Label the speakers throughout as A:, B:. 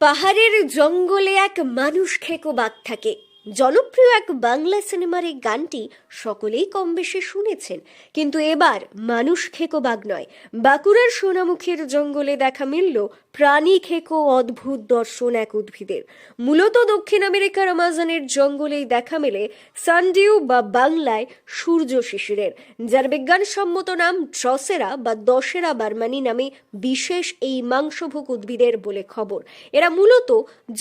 A: পাহাড়ের জঙ্গলে এক মানুষ খেকো বাঘ থাকে। জনপ্রিয় এক বাংলা সিনেমার এই গানটি সকলেই কম বেশি শুনেছেন। কিন্তু এবার মানুষ খেকো বাঘ নয়, বাঁকুড়ার সোনামুখীর জঙ্গলে দেখা মিলল প্রাণী খেকো অদ্ভুত দর্শন এক উদ্ভিদের। মূলত দক্ষিণ আমেরিকার আমাজনের জঙ্গলেই দেখা মেলে সানডিউ বা বাংলায় সূর্য শিশিরের, যার বিজ্ঞানসম্মত নাম ড্রসেরা বা দশেরা বার্মানি নামে বিশেষ এই মাংসভোগ উদ্ভিদের বলে খবর। এরা মূলত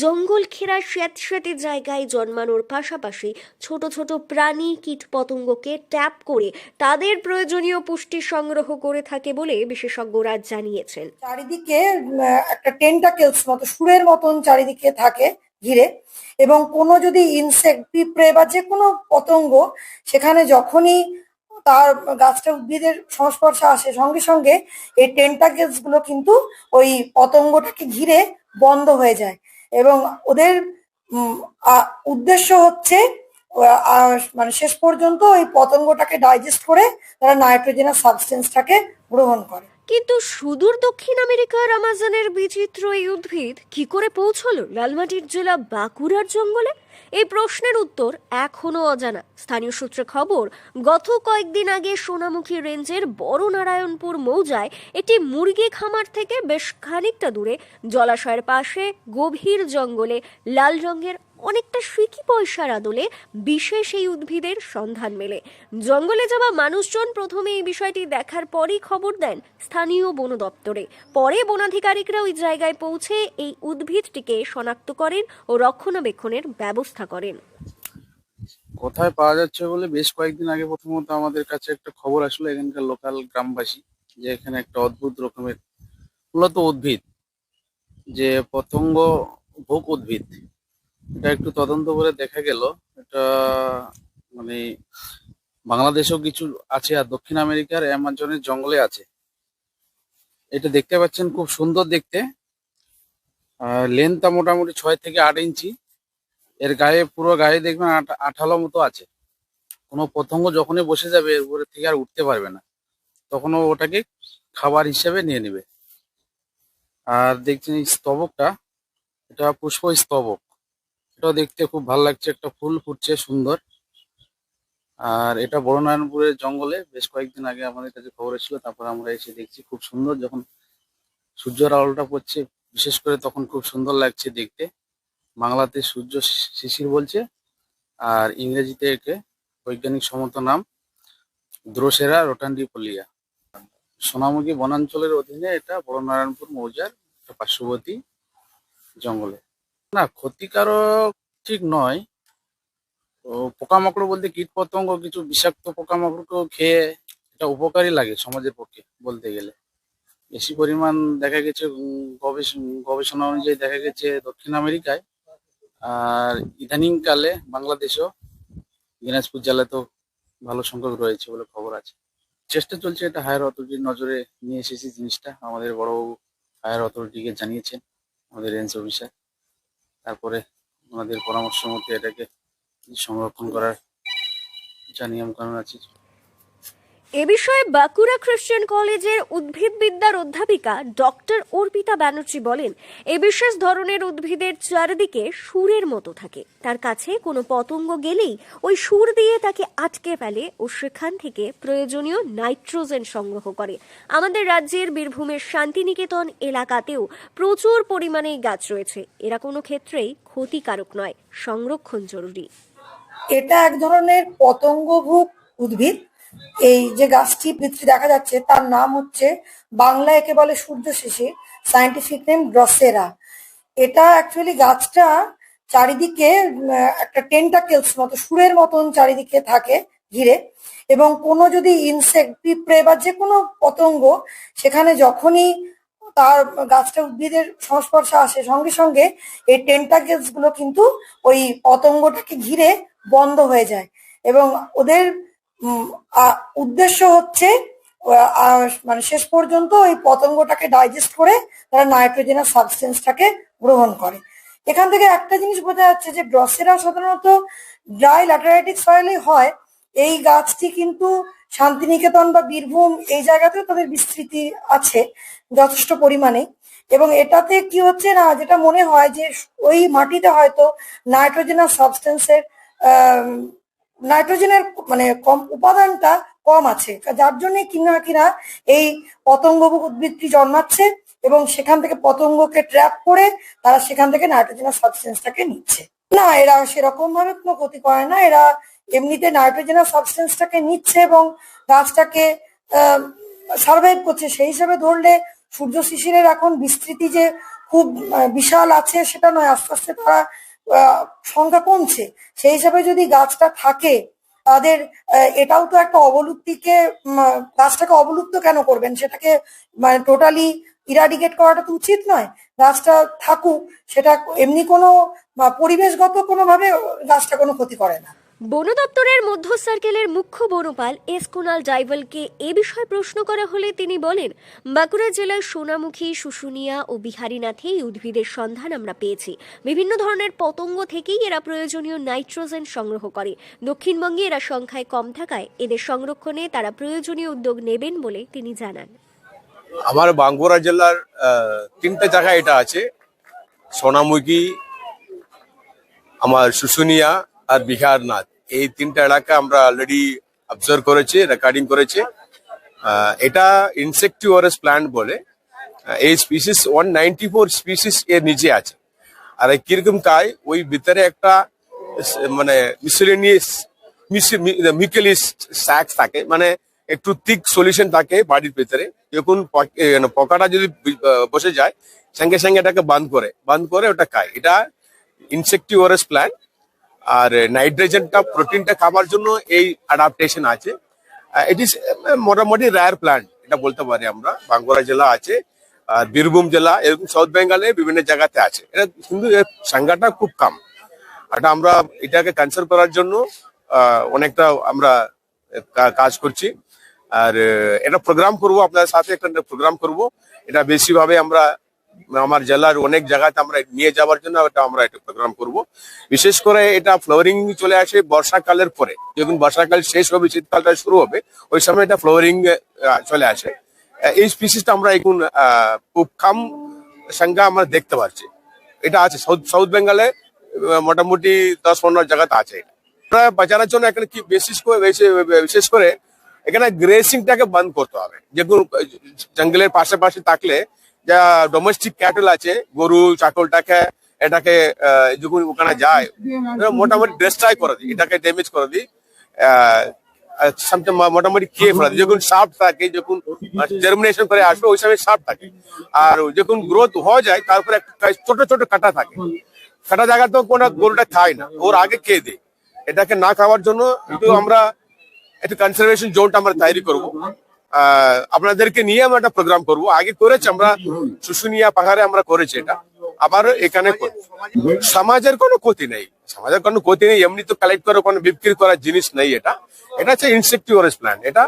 A: জঙ্গল ঘেরা স্যাঁতস্যাঁতে জায়গায় জন্মানোর পাশাপাশি ছোট ছোট প্রাণী কীট পতঙ্গকে ট্যাপ করে তাদের প্রয়োজনীয় পুষ্টি সংগ্রহ করে থাকে বলে বিশেষজ্ঞরা জানিয়েছেন।
B: চারিদিকে একটা টেন্টাকেলস মতো, সুরের মতন চারিদিকে থাকে ঘিরে এবং কোনো যদি ইনসেক্ট পিঁপড়ে বা যে কোনো পতঙ্গ সেখানে যখনই তার গাছটা উদ্ভিদের সংস্পর্শে আসে, সঙ্গে সঙ্গে এই টেন্টাকেলসগুলো কিন্তু ওই পতঙ্গটাকে ঘিরে বন্ধ হয়ে যায় এবং ওদের উদ্দেশ্য হচ্ছে মানে শেষ পর্যন্ত ওই পতঙ্গটাকে ডাইজেস্ট করে তারা নাইট্রোজেনাস সাবস্টেন্সটাকে গ্রহণ করে।
A: কিন্তু সুদূর দক্ষিণ আমেরিকার আমাজনের বিচিত্র এই উদ্ভিদ কি করে পৌঁছলো? লালমাটির জেলা বাঁকুড়ার জঙ্গলে? এই প্রশ্নের উত্তর এখনও অজানা। স্থানীয় সূত্রে খবর, গত কয়েকদিন আগে সোনামুখী রেঞ্জের বড় নারায়ণপুর মৌজায় একটি মুরগি খামার থেকে বেশ খানিকটা দূরে জলাশয়ের পাশে গভীর জঙ্গলে লাল রঙের অনেকটা সিকি পয়সার আদলে বিশেষ এই উদ্ভিদের সন্ধান মেলে। জঙ্গলে যাওয়া মানুষজন প্রথমে এই বিষয়টি দেখার পরই খবর দেন স্থানীয় বন দপ্তরে। পরে বনাধিকারিকরা ওই জায়গায় পৌঁছে এই উদ্ভিদটিকে শনাক্ত করেন ও রক্ষণাবেক্ষণের ব্যবস্থা করেন।
C: কোথায় পাওয়া যাচ্ছে বলে বেশ কয়েকদিন আগে প্রথমত আমাদের কাছে একটা খবর আসলো এখানকার লোকাল গ্রামবাসী, যে এখানে একটা অদ্ভুত রকমের মূলত উদ্ভিদ, যে পতঙ্গ ভোগ উদ্ভিদ। এটা একটু তদন্ত করে দেখা গেল। এটা মানে বাংলাদেশেও কিছু আছে আর দক্ষিণ আমেরিকার অ্যামাজনের জঙ্গলে আছে। এটা দেখতে পাচ্ছেন খুব সুন্দর দেখতে। লেন্থটা মোটামুটি ছয় থেকে আট ইঞ্চি। এর গায়ে, পুরো গায়ে দেখবেন আঠা- আঠালো মতো আছে। কোনো পতঙ্গ যখনই বসে যাবে, এর উপরে থেকে আর উঠতে পারবে না। তখন ও ওটাকে খাবার হিসেবে নিয়ে নেবে। আর দেখছেন এই স্তবকটা, এটা পুষ্প স্তবক এটাও দেখতে খুব ভালো লাগছে। একটা ফুল ফুটছে সুন্দর। আর এটা বড়নারায়ণপুরের জঙ্গলে বেশ কয়েকদিন আগে আমাদের কাছে খবর ছিল তারপর আমরা এসে দেখছি খুব সুন্দর যখন সূর্যের আলোটা পড়ছে, বিশেষ করে তখন খুব সুন্দর লাগছে দেখতে। বাংলাতে সূর্য শিশির বলছে, আর ইংরেজিতে একে বৈজ্ঞানিক সম্মত নাম দ্রোসেরা রোটান্ডিপোলিয়া। সোনামুখী বনাঞ্চলের অধীনে এটা বড়নারায়ণপুর মৌজার পার্শ্ববর্তী জঙ্গলে। না, ক্ষতিকারক ঠিক নয়। তো পোকামাকড় বলতে কীট পতঙ্গ কিছু বিষাক্ত পোকামাকড়কেও খেয়ে এটা উপকারী লাগে সমাজের পক্ষে বলতে গেলে। বেশি পরিমাণ দেখা গেছে গবেষণা অনুযায়ী দেখা গেছে দক্ষিণ আমেরিকায়। আর ইদানিংকালে বাংলাদেশেও দিনাজপুর জেলায় তো ভালো সংখ্যক রয়েছে বলে খবর আছে। চেষ্টা চলছে এটা হায়ার অথরিটির নজরে নিয়ে এসেছি জিনিসটা। আমাদের বড়বাবু হায়ার অথরিটিকে জানিয়েছেন, আমাদের রেঞ্জ অফিসার। তারপরে ওনাদের পরামর্শ মতে এটাকে সংরক্ষণ করার যা নিয়ম কানুন আছে
A: এ বিষয়ে বাঁকুড়া খ্রিস্টান কলেজের উদ্ভিদবিদ্যার অধ্যাপিকা ডক্টর অর্পিতা ব্যানার্জি বলেন, এ বিশেষ ধরনের উদ্ভিদের চারিদিকে সুরের মতো থাকে। তার কাছে কোনো পতঙ্গ গেলেই ওই সুর দিয়ে তাকে আটকে ফেলে ও সেখান থেকে প্রয়োজনীয় নাইট্রোজেন সংগ্রহ করে। আমাদের রাজ্যের বীরভূমের শান্তিনিকেতন এলাকাতেও প্রচুর পরিমাণে গাছ রয়েছে। এরা কোনো ক্ষেত্রেই ক্ষতিকারক নয়, সংরক্ষণ জরুরি।
B: এটা এক ধরনের পতঙ্গভুক উদ্ভিদ। এই যে গাছটি ভিতরে দেখা যাচ্ছে, তার নাম হচ্ছে বাংলা একে বলে সূর্য শিশির সায়েন্টিফিক নেম ড্রসেরা এটা অ্যাকচুয়ালি গাছটা চারিদিকে একটা টেন্টাকেলস মতো, সুরের মতন চারিদিকে থাকে ঘিরে এবং কোনো যদি ইনসেক্ট পিঁপড়ে বা যে কোনো পতঙ্গ সেখানে যখনই তার গাছটা উদ্ভিদের সংস্পর্শে আসে, সঙ্গে সঙ্গে এই টেন্টাকেলসগুলো কিন্তু ওই পতঙ্গটাকে ঘিরে বন্ধ হয়ে যায় এবং ওদের উদ্দেশ্য হচ্ছে মানে শেষ পর্যন্ত ওই পতঙ্গটাকে ডাইজেস্ট করে তারা নাইট্রোজেনাস সাবস্টেন্সটাকে গ্রহণ করে। এখান থেকে একটা জিনিস বোঝা যাচ্ছে যে ড্রসেরা সাধারণত ড্রাই ল্যাটারাইটিক সয়েলে হয়, এই গাছটি কিন্তু শান্তিনিকেতন বা বীরভূম এই জায়গাতেও তাদের বিস্তৃতি আছে যথেষ্ট পরিমাণে। এবং এটাতে কি হচ্ছে না, যেটা মনে হয় যে ওই মাটিতে হয়তো নাইট্রোজেনাস সাবস্টেন্সের নাইট্রোজেনের মানে কম, উপাদানটা কম আছে। যার জন্য কিনা কিনা এই পতঙ্গ উদ্ভিদটি জন্মাচ্ছে এবং সেখান থেকে পতঙ্গকে ট্র্যাপ করে তারা সেখান থেকে নাইট্রোজেনের সাবস্টেন্সটাকে নিচ্ছে। না, এরা সেরকম ভাবে কোনো ক্ষতি করে না। এরা এমনিতে নাইট্রোজেনের সাবস্টেন্সটাকে নিচ্ছে এবং গাছটাকে সার্ভাইভ করছে। সেই হিসাবে ধরলে সূর্য শিশিরের এখন বিস্তৃতি যে খুব বিশাল আছে সেটা নয়। আস্তে আস্তে তারা সংখ্যা কমছে। সেই হিসাবে যদি গাছটা থাকে, তাদের এটাও তো একটা অবলুপ্তিকে গাছটাকে অবলুপ্ত কেন করবেন? সেটাকে মানে টোটালি ইরাডিকেট করাটা তো উচিত নয়। গাছটা থাকুক, সেটা এমনি কোনো পরিবেশগত কোনোভাবে গাছটা কোনো ক্ষতি করে না।
A: বন দপ্তরের মধ্য সার্কেলের মুখ্য বনপাল এস কুনাল জাইওয়ালকে এ বিষয়ে প্রশ্ন করা হলে তিনি বলেন, বাঁকুড়া জেলার সোনামুখী, শুশুনিয়া ও বিহারীনাথে এই উদ্ভিদের সন্ধান আমরা পেয়েছি। বিভিন্ন ধরনের পতঙ্গ থেকেই এরা প্রয়োজনীয় নাইট্রোজেন সংগ্রহ করে। দক্ষিণবঙ্গে এরা সংখ্যায় কম থাকায় এদের সংরক্ষণে তারা প্রয়োজনীয় উদ্যোগ নেবেন বলে তিনি জানান।
D: আমার বাঁকুড়া জেলার তিনটা জায়গা এটা আছে। সোনামুখী, আমার শুশুনিয়া আর বিহারনাথ এই তিনটা এলাকা আমরা অলরেডি অবজার্ভ করেছি রেকর্ডিং করেছে। এটা ইনসেক্টিওরাস প্ল্যান্ট বলে। এই species one ninety four species এর নিচে আছে। আর এই কীরকম কায় ওই ভিতরে একটা মানে মিসেলেনিয়াস মিকেলিস স্যাক্স থাকে। মানে একটু থিক সলিউশন থাকে বাড়ির ভিতরে। যখন মানে পকাটা যদি বসে যায়, সঙ্গে সঙ্গে এটাকে বন্ধ করে বন্ধ করে ওটা খায়। এটা ইনসেক্টিওরাস প্ল্যান্ট আর নাইট্রোজেনটা, প্রোটিনটা খাবার জন্য এই অ্যাডাপ্টেশন আছে। ইট ইস মোটামুটি রায়ার প্ল্যান্ট এটা বলতে পারি আমরা। বাঁকুড়া জেলা আছে, আর বীরভূম জেলা, এরকম সাউথ বেঙ্গলে বিভিন্ন জায়গাতে আছে। এটা কিন্তু এর সংখ্যাটা খুব কম। এটা আমরা, এটাকে কনসার্ভ করার জন্য অনেকটা আমরা কাজ করছি। আর এটা প্রোগ্রাম করব, আপনাদের সাথে একটা প্রোগ্রাম করব। এটা বেশি ভাবে আমরা আমার জেলার অনেক জায়গাতে আমরা নিয়ে যাওয়ার জন্য এটা আমরা একটা প্রোগ্রাম করব। বিশেষ করে এটা ফ্লাওয়ারিং চলে আসে বর্ষাকালের পরে। যখন বর্ষাকাল শেষ হবে, শীতকালটা শুরু হবে, ওই সময় এটা ফ্লাওয়ারিং চলে আসে। এই স্পিসিসটা আমরা এখন খুব কম সংখ্যা আমরা দেখতে পাচ্ছি। এটা আছে সাউথ সাউথ বেঙ্গলে মোটামুটি দশ পনেরো জায়গাতে আছে এটা। বাঁচানোর জন্য এখানে কি বিশেষ করে বিশেষ করে এখানে গ্রেসিংটাকে বন্ধ করতে হবে। যেগুলো জঙ্গলের পাশাপাশি থাকলে যা ডোমেস্টিক ক্যাটল আছে, গরু ছাগলটাকে এটাকে যখন ওখানে যায় মোটামুটি ডিস্ট্রয় করে দিই, এটাকে ড্যামেজ করে দিই মোটামুটি খেয়ে ফেলা। যখন সাপ থাকে, যখন জার্মিনেশন করে আসবে, ওই সময় সাপ থাকে। আর যখন গ্রোথ হয়ে যায়, তারপরে একটা ছোট ছোট কাটা থাকে। কাটা জায়গা তো কোনো গরুটা খায় না, ওর আগে খেয়ে দেয়। এটাকে না খাওয়ার জন্য একটু আমরা, একটু কনজারভেশন জোনটা আমরা তৈরি করব। আপনাদেরকে নিয়ে আমরা একটা প্রোগ্রাম করব। আগে করেছি আমরা শুশুনিয়া পাহাড়ে আমরা করেছি এটা। আবার এখানে সমাজের কোনো ক্ষতি নেই। সমাজের কোনো ক্ষতি নেই, এমনি তো কালেক্ট করে কোনো বিক্রি করার জিনিস নেই এটা। এটা হচ্ছে ইনসেক্টিওরাস প্ল্যান এটা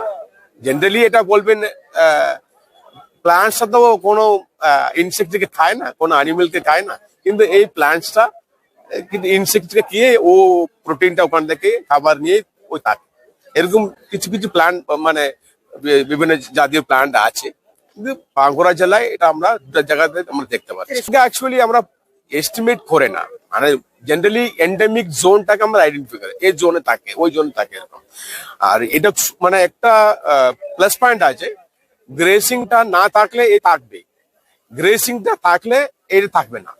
D: জেনারেলি এটা বলবেন প্লান্টসটা তো কোনো ইনসেক্টকে খায় না, কোনো অ্যানিমেলকে খায় না। কিন্তু এই প্লান্টসটা কিন্তু ইনসেক্টকে খেয়ে ও প্রোটিনটা ওখান থেকে খাবার নিয়ে ওই থাকে। এরকম কিছু কিছু প্ল্যান্ট মানে বিভিন্ন জাতীয় প্ল্যান্ট আছে। কিন্তু বাঁকুড়া জেলায় এটা আমরা দুটা জায়গাতে আমরা দেখতে পাচ্ছি। অ্যাকচুয়ালি আমরা এস্টিমেট করে না। মানে জেনারেলি এন্ডেমিক জোনটাকে আমরা আইডেন্টিফাই করি। এই জোনে থাকে, ওই জোনে থাকে এরকম। আর এটা মানে একটা প্লাস পয়েন্ট আছে। গ্রেসিংটা না থাকলে এ থাকবে গ্রেসিংটা থাকলে এটা থাকবে না।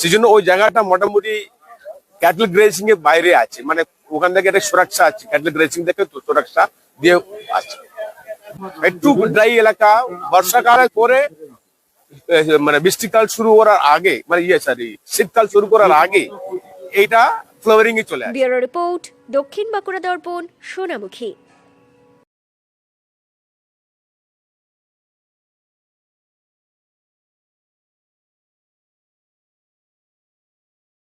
D: সেই জন্য ওই জায়গাটা মোটামুটি ক্যাটল গ্রেসিং এর বাইরে আছে। মানে ওখান থেকে একটা সুরক্ষা আছে। ক্যাটল গ্রেসিং থেকে সুরক্ষা দিয়ে আছে। একটু ড্রাই এলাকা, বর্ষাকালে করে মানে বৃষ্টিকাল শুরু করার আগে মানে ইয়ে সরি শীতকাল শুরু করার আগে, এইটা ফ্লাওয়ারিং এ চলে আসে।
A: রিপোর্ট, দক্ষিণ বাঁকুড়া দর্পণ, সোনামুখী।